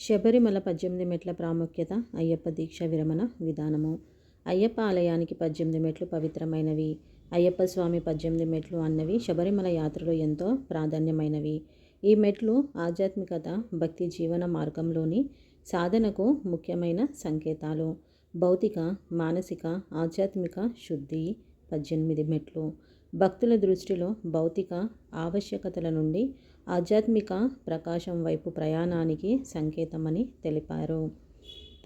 శబరిమల పద్దెనిమిది మెట్ల ప్రాముఖ్యత అయ్యప్ప దీక్ష విరమణ విధానము. అయ్యప్ప ఆలయానికి పద్దెనిమిది మెట్లు పవిత్రమైనవి. అయ్యప్ప స్వామి పద్దెనిమిది మెట్లు అన్నవి శబరిమల యాత్రలో ఎంతో ప్రాధాన్యమైనవి. ఈ మెట్లు ఆధ్యాత్మికత భక్తి జీవన మార్గంలోని సాధనకు ముఖ్యమైన సంకేతాలు. భౌతిక మానసిక ఆధ్యాత్మిక శుద్ధి పద్దెనిమిది మెట్లు. భక్తుల దృష్టిలో భౌతిక ఆవశ్యకతల నుండి ఆధ్యాత్మిక ప్రకాశం వైపు ప్రయాణానికి సంకేతమని తెలిపారు.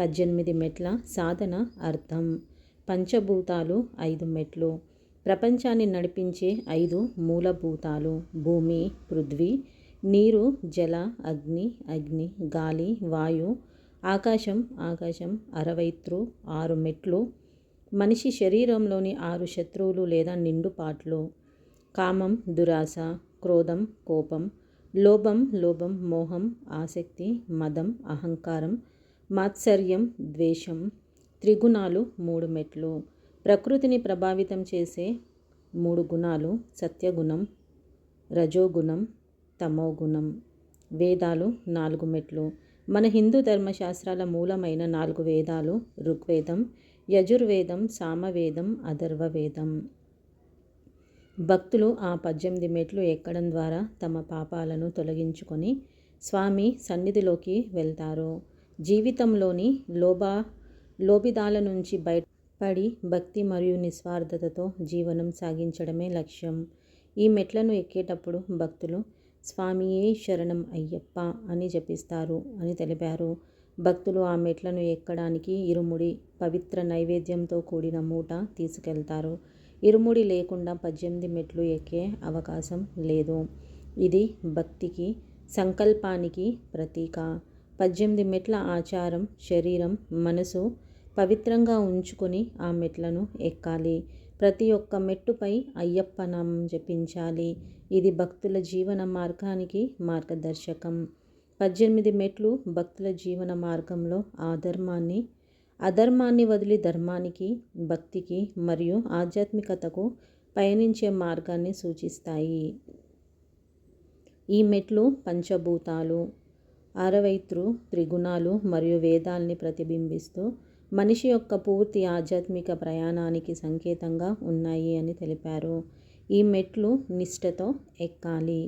పద్దెనిమిది మెట్ల సాధన అర్థం. పంచభూతాలు ఐదు మెట్లు. ప్రపంచాన్ని నడిపించే ఐదు మూలభూతాలు. భూమి పృథ్వీ నీరు జల అగ్ని అగ్ని గాలి వాయు ఆకాశం ఆకాశం అరవైత్రు ఆరు మెట్లు. మనిషి శరీరంలోని ఆరు శత్రువులు లేదా నిండుపాట్లు కామం దురాశ క్రోధం కోపం లోభం లోభం మోహం ఆసక్తి మదం అహంకారం మాత్సర్యం ద్వేషం త్రిగుణాలు మూడు మెట్లు. ప్రకృతిని ప్రభావితం చేసే మూడు గుణాలు సత్యగుణం రజోగుణం తమోగుణం. వేదాలు నాలుగు మెట్లు. మన హిందూ ధర్మశాస్త్రాల మూలమైన నాలుగు వేదాలు ఋగ్వేదం యజుర్వేదం సామవేదం అథర్వవేదం భక్తులు ఆ పద్దెనిమిది మెట్లు ఎక్కడం ద్వారా తమ పాపాలను తొలగించుకొని స్వామి సన్నిధిలోకి వెళ్తారు. జీవితంలోని లోబా లోబిదాల నుంచి బయటపడి భక్తి మరియు నిస్వార్థతతో జీవనం సాగించడమే లక్ష్యం. ఈ మెట్లను ఎక్కేటప్పుడు భక్తులు స్వామియే శరణం అయ్యప్ప అని జపిస్తారు అని తెలిపారు. భక్తులు ఆ మెట్లను ఎక్కడానికి ఇరుముడి పవిత్ర నైవేద్యంతో కూడిన మూట తీసుకెళ్తారు. ఇరుముడి లేకుండా పద్దెనిమిది మెట్లు ఎక్కే అవకాశం లేదు. ఇది భక్తికి సంకల్పానికి ప్రతీక. పద్దెనిమిది మెట్ల ఆచారం శరీరం మనసు పవిత్రంగా ఉంచుకొని ఆ మెట్లను ఎక్కాలి. ప్రతి ఒక్క మెట్టుపై అయ్యప్ప నామం జపించాలి. ఇది భక్తుల జీవన మార్గానికి మార్గదర్శకం. పద్దెనిమిది మెట్లు భక్తుల జీవన మార్గంలో ఆధర్మాన్ని అధర్మాన్ని వదిలి ధర్మానికి భక్తికి మరియు ఆధ్యాత్మికతకు పయనించే మార్గాన్ని సూచిస్తాయి. ఈ మెట్లు పంచభూతాలు అరవైత్రు త్రిగుణాలు మరియు వేదాల్ని ప్రతిబింబిస్తూ మనిషి యొక్క పూర్తి ఆధ్యాత్మిక ప్రయాణానికి సంకేతంగా ఉన్నాయి అని తెలిపారు. ఈ మెట్లు నిష్టతో ఎక్కాలి.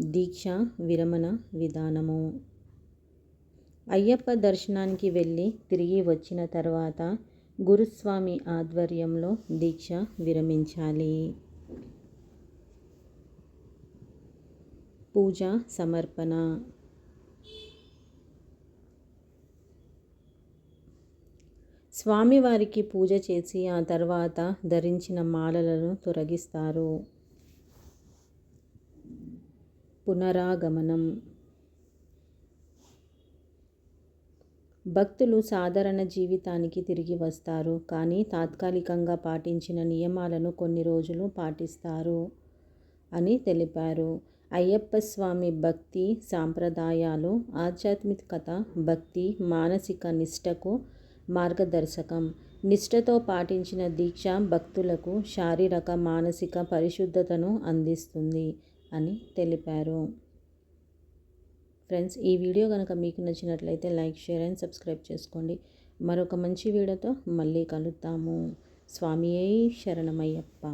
దీక్ష విరమణ విధానము. అయ్యప్ప దర్శనానికి వెళ్ళి తిరిగి వచ్చిన తర్వాత గురుస్వామి ఆధ్వర్యంలో దీక్ష విరమించాలి. పూజ సమర్పణ. స్వామివారికి పూజ చేసి ఆ తర్వాత ధరించిన మాలలను తొలగిస్తారు పునరాగమనం. భక్తులు సాధారణ జీవితానికి తిరిగి వస్తారు కానీ తాత్కాలికంగా పాటించిన నియమాలను కొన్ని రోజులు పాటిస్తారు అని తెలిపారు. అయ్యప్ప స్వామి భక్తి సాంప్రదాయాలు ఆధ్యాత్మికత భక్తి మానసిక నిష్టకు మార్గదర్శకం. నిష్టతో పాటించిన దీక్ష భక్తులకు శారీరక మానసిక పరిశుద్ధతను అందిస్తుంది. అని తెలిపారు. ఫ్రెండ్స్ ఈ వీడియో కనుక మీకు నచ్చినట్లయితే లైక్ షేర్ అండ్ సబ్స్క్రైబ్ చేసుకోండి. మరొక మంచి వీడియోతో మళ్ళీ కలుద్దాము. స్వామియే శరణమయ్యప్ప.